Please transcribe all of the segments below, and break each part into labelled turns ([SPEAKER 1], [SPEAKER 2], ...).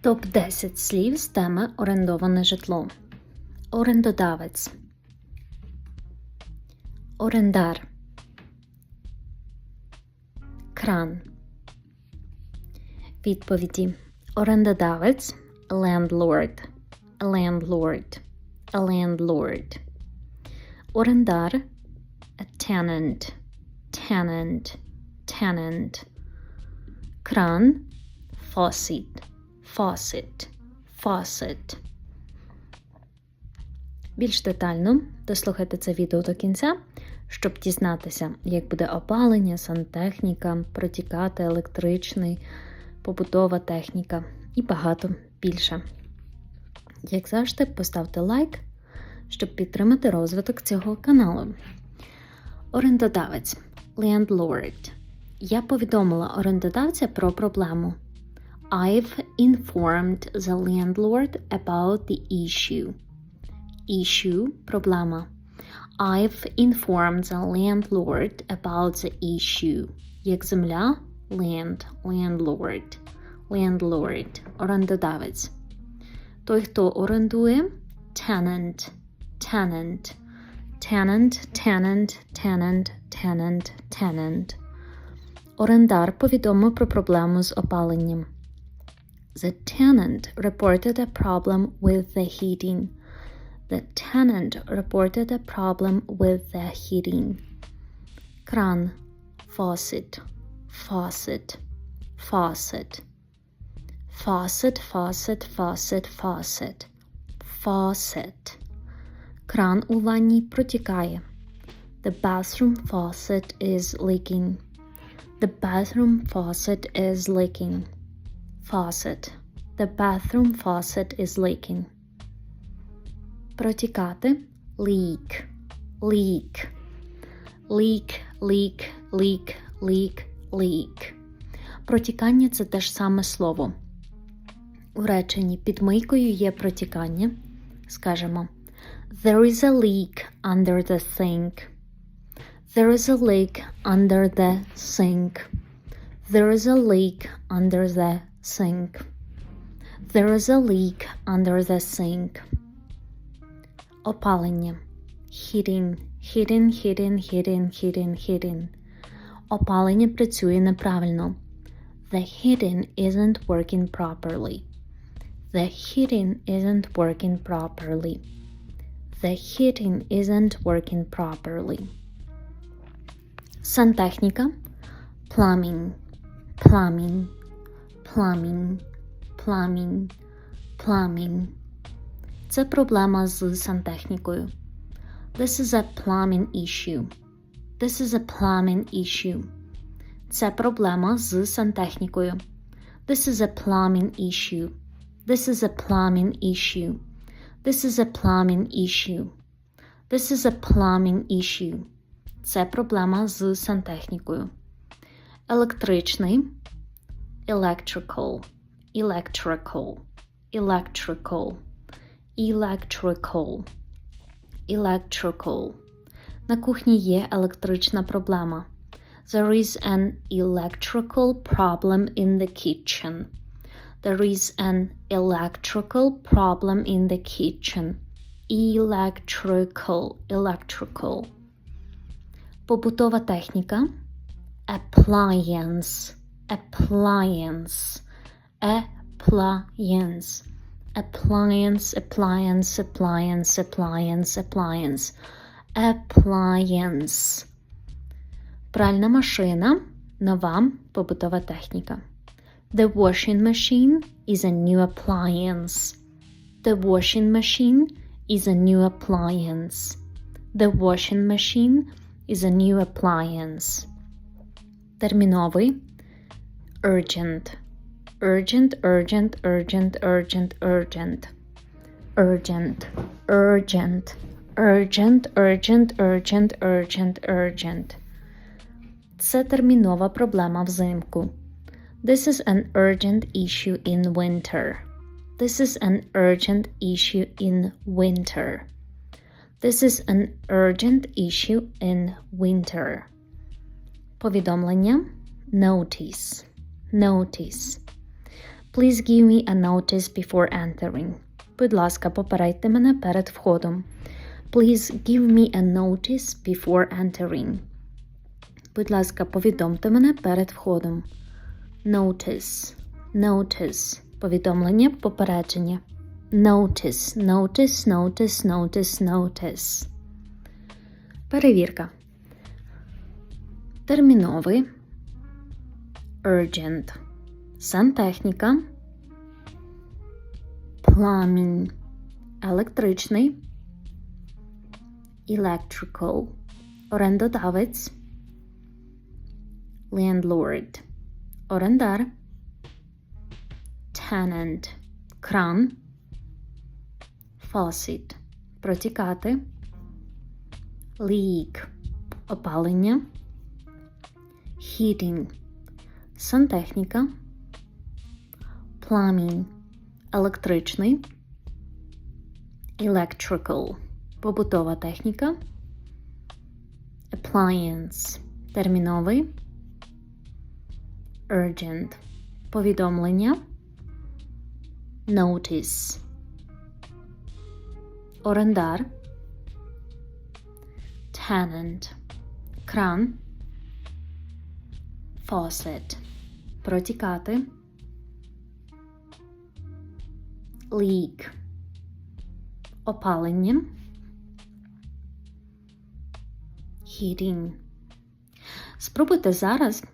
[SPEAKER 1] Топ 10 слів з теми орендоване житло. Орендодавець. Орендар. Кран. Відповіді. Орендодавець. Landlord. Landlord. Landlord. Орендар. Tenant. Tenant. Tenant. Кран. Faucet. Faucet. Faucet. Більш детально дослухайте це відео до кінця, щоб дізнатися, як буде опалення, сантехніка, протікати електричний, побутова техніка і багато більше. Як завжди, поставте лайк, щоб підтримати розвиток цього каналу. Орендодавець Landlord. Я повідомила орендодавця про проблему. I've informed the landlord about the issue. Issue – проблема. I've informed the landlord about the issue. Як земля – land, landlord. Landlord – орендодавець. Той, хто орендує – tenant, tenant. Tenant, tenant, tenant, tenant, tenant. Орендар повідомив про проблему з опаленням. The tenant reported a problem with the heating. The tenant reported a problem with the heating. Кран. Faucet. Faucet. Faucet. Faucet, faucet, faucet, faucet. Faucet. Кран у ванні протікає. The bathroom faucet is leaking. The bathroom faucet is leaking. Faucet. The bathroom faucet is leaking. Протікати. Leak. Leak. Leak, leak, leak, leak, leak. Протікання це те ж саме слово. У реченні під мийкою є протікання. Скажемо There is a leak under the sink. There is a leak under the sink. There is a leak under the sink. There is a leak under the sink. Опалення. Heating, heating, heating, heating, heating, heating. Опалення працює неправильно. The heating isn't working properly. The heating isn't working properly. The heating isn't working properly. Сантехніка. Plumbing. Plumbing. Plumbing. Plumbing. Plumbing. Це проблема з сантехнікою. This is a plumbing issue. This is a plumbing issue. Це проблема з сантехнікою. This is a plumbing issue. This is a plumbing issue. This is a plumbing issue. This is a plumbing issue. Це проблема з сантехнікою. Електричний. Electrical. Electrical. Electrical. Electrical. Electrical. На кухні є електрична проблема. There is an electrical problem in the kitchen. There is an electrical problem in the kitchen. Electrical. Electrical. Побутова техніка. Appliance. Appliance. Appliance. Appliance, appliance, appliance, appliance, appliance. Appliance. Пральна машина. Нова побутова техніка. The washing machine is a new appliance. The washing machine is a new appliance. The washing machine is a new appliance. Терміновий. Urgent. Urgent, urgent, urgent, urgent, urgent. Urgent, urgent, urgent, urgent, urgent, urgent, urgent. Це термінова проблема взимку. This is an urgent issue in winter. This is an urgent issue in winter. This is an urgent issue in winter. Повідомлення Notice. Notice. Please give me a notice before entering. Будь ласка, попередьте мене перед входом. Please give me a notice before entering. Будь ласка, повідомте мене перед входом. Notice. Notice. Повідомлення, попередження. Notice, notice, notice, notice, notice. Перевірка. Терміновий. Urgent. Сантехніка. Plumbing. Електричний. Electrical. Орендодавець. Landlord. Орендар. Tenant. Кран. Faucet. Протікати. Leak. Опалення. Heating. Сантехніка. Plumbing. Електричний. Electrical. Побутова техніка. Appliance. Терміновий. Urgent. Повідомлення. Notice. Орендар. Tenant. Кран. Faucet. Протікати. Leak. Опалення. Heating. Спробуйте зараз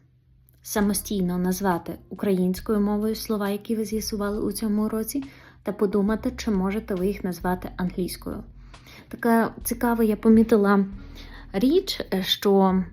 [SPEAKER 1] самостійно назвати українською мовою слова, які ви з'ясували у цьому уроці, та подумати, чи можете ви їх назвати англійською. Така цікава, я помітила річ, що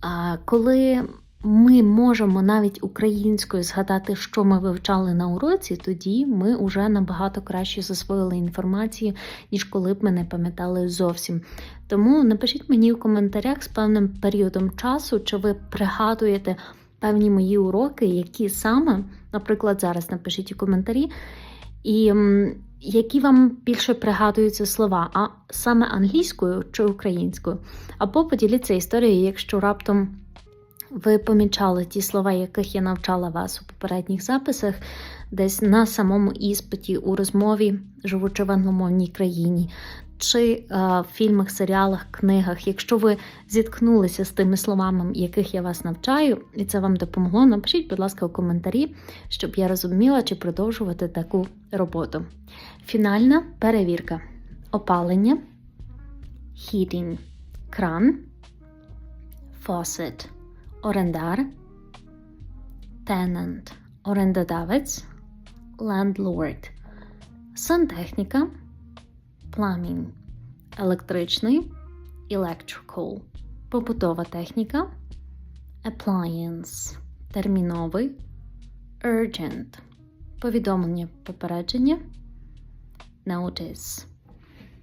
[SPEAKER 1] а, коли ми можемо навіть українською згадати, що ми вивчали на уроці, тоді ми вже набагато краще засвоїли інформацію, ніж коли б ми не пам'ятали зовсім. Тому напишіть мені в коментарях з певним періодом часу, чи ви пригадуєте певні мої уроки, які саме, наприклад, зараз напишіть у коментарі, і які вам більше пригадуються слова, а саме англійською чи українською. Або поділіться історією, якщо раптом ви помічали ті слова, яких я навчала вас у попередніх записах, десь на самому іспиті у розмові, живучи в англомовній країні, чи е, в фільмах, серіалах, книгах. Якщо ви зіткнулися з тими словами, яких я вас навчаю, і це вам допомогло, напишіть, будь ласка, у коментарі, щоб я розуміла, чи продовжувати таку роботу. Фінальна перевірка: опалення, heating, кран, faucet, орендар, tenant, орендодавець, landlord, сантехніка, plumbing, електричний, electrical, побутова техніка, appliance, терміновий, urgent, повідомлення попередження, notice.